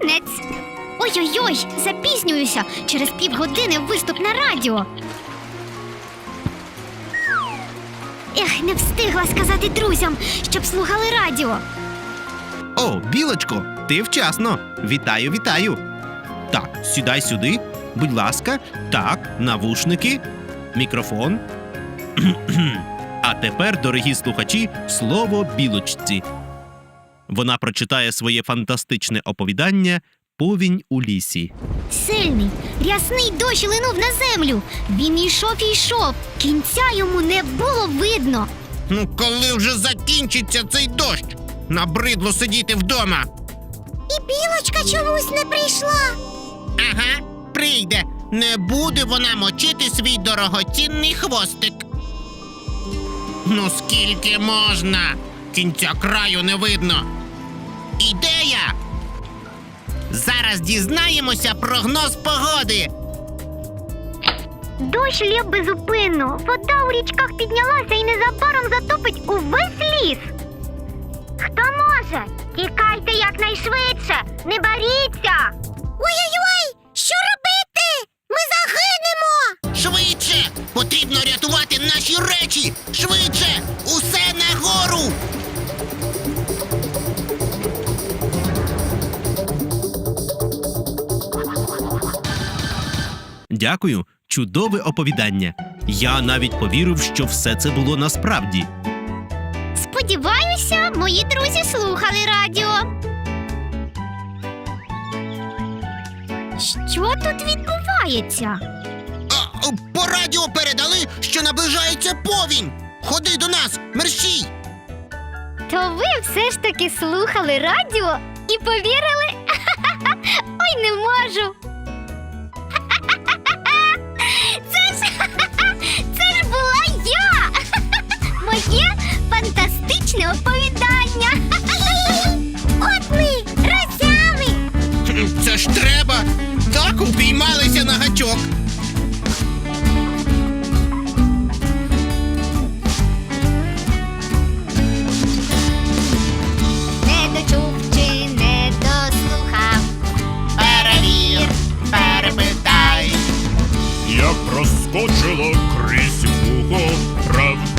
Молодець! Ой-ой-ой, запізнююся. Через півгодини виступ на радіо. Ех, не встигла сказати друзям, щоб слухали радіо. О, білочко, ти вчасно. Вітаю, вітаю. Так, сідай сюди, будь ласка. Так, навушники, мікрофон. А тепер, дорогі слухачі, слово білочці. Вона прочитає своє фантастичне оповідання Повінь у лісі. Сильний, рясний дощ линув на землю. Він йшов і йшов. Кінця йому не було видно. Ну, коли вже закінчиться цей дощ? Набридло сидіти вдома. І білочка чомусь не прийшла. Ага, прийде. Не буде вона мочити свій дорогоцінний хвостик. Ну скільки можна? Кінця краю не видно. Ідея! Зараз дізнаємося прогноз погоди. Дощ лє безупинно. Вода у річках піднялася і незабаром затопить увесь ліс. Хто може? Тікайте якнайшвидше, не боріться. Ой-ой-ой! Що робити? Ми загинемо! Швидше! Потрібно рятувати наші речі! Швидше! Усе Дякую, чудове оповідання. Я навіть повірив, що все це було насправді. Сподіваюся, мої друзі слухали радіо. Що тут відбувається? А, по радіо передали, що наближається повінь. Ходи до нас, мерщій! То ви все ж таки слухали радіо і повірили? Ой, не Так упіймалися на гачок. Не дочув чи не дослухав. Перевір, перепитай. Як проскочило крізь вухо, правду,